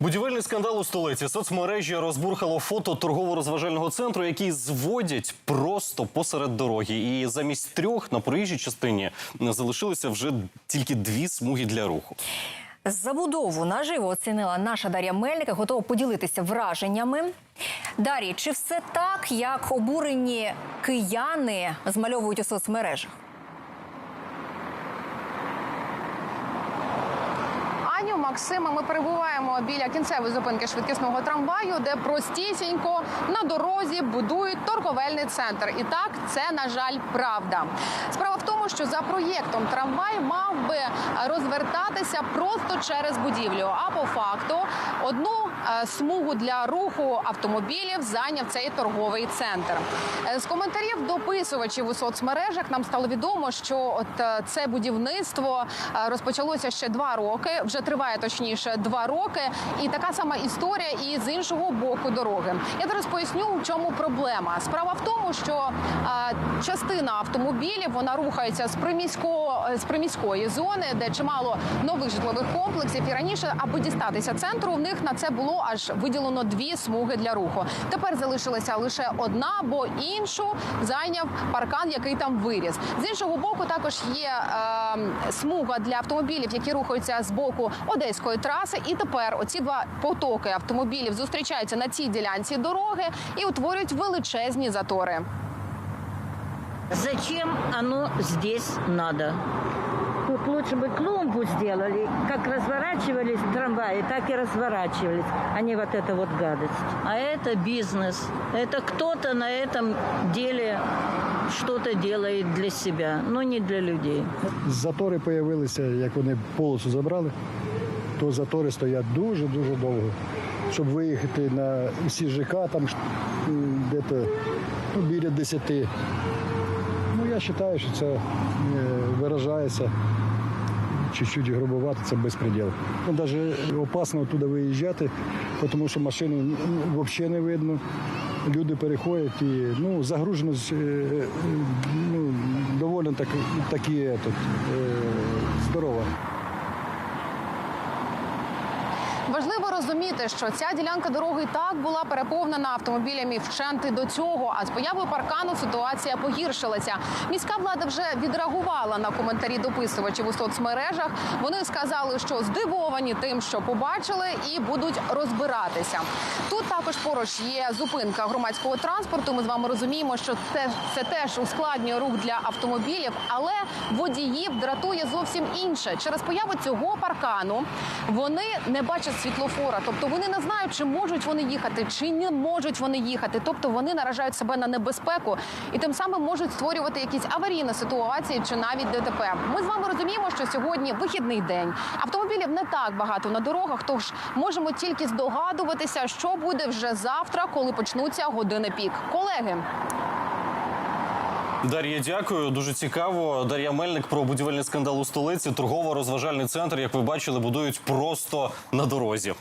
Будівельний скандал у столиці соцмережі розбурхало фото торгово-розважального центру, який зводять просто посеред дороги. І замість трьох на проїжджій частині залишилися вже тільки дві смуги для руху. Забудову наживо оцінила наша Дар'я Мельника, готова поділитися враженнями. Дар'я, чи все так, як обурені кияни змальовують у соцмережах? Максима, ми перебуваємо біля кінцевої зупинки швидкісного трамваю, де простісінько на дорозі будують торговельний центр. І так, це на жаль правда. Справа в тому, що за проєктом трамвай мав би розвертатися просто через будівлю. А по факту одну е, смугу для руху автомобілів зайняв цей торговий центр. Е, З коментарів дописувачів у соцмережах нам стало відомо, що от е, це будівництво розпочалося ще два роки. Вже триває точніше два роки, і така сама історія і з іншого боку дороги. Я зараз поясню, в чому проблема. Справа в тому, що частина автомобілів вона рухається з приміського з приміської зони, де чимало нових житлових комплексів. І раніше, аби дістатися центру, в них на це було аж виділено дві смуги для руху. Тепер залишилася лише одна, бо іншу зайняв паркан, який там виріс. З іншого боку, також є е, смуга для автомобілів, які рухаються з боку одеської траси. І тепер оці два потоки автомобілів зустрічаються на цій ділянці дороги і утворюють величезні затори. Зачем оно здесь надо? Тут лучше бы клумбу сделали. Как разворачивались трамваи, так и разворачивались, а не вот эта вот гадость. А это бизнес. Это кто-то на этом деле что-то делает для себя, но не для людей. Затори з'явилися, як вони полосу забрали, то затори стоять дуже-дуже довго. Щоб виїхати на всі ЖК, там м, де-то ну, біля 10. Ну, я вважаю, що це е, виражається Чуть-чуть грубовато, це безпреділ. Ну, навіть опасно туди виїжджати, тому що машини взагалі не видно. Люди переходять і ну, загруженість е, е, ну, доволі так, такі е, е, здорова. Важливо розуміти, що ця ділянка дороги так була переповнена автомобілями вченти до цього. А з появою паркану ситуація погіршилася. Міська влада вже відреагувала на коментарі дописувачів у соцмережах. Вони сказали, що здивовані тим, що побачили, і будуть розбиратися. Тут також поруч є зупинка громадського транспорту. Ми з вами розуміємо, що це, це теж ускладнює рух для автомобілів, але водіїв дратує зовсім інше. Через появу цього паркану вони не бачать світлофора, тобто вони не знають, чи можуть вони їхати, чи не можуть вони їхати. Тобто вони наражають себе на небезпеку і тим самим можуть створювати якісь аварійні ситуації чи навіть ДТП. Ми з вами розуміємо, що сьогодні вихідний день. Автомобілів не так багато на дорогах, тож можемо тільки здогадуватися, що буде вже завтра, коли почнуться години пік. Колеги, Дар'я, дякую. Дуже цікаво. Дар'я Мельник про будівельний скандал у столиці. Торгово-розважальний центр, як ви бачили, будують просто на дорозі.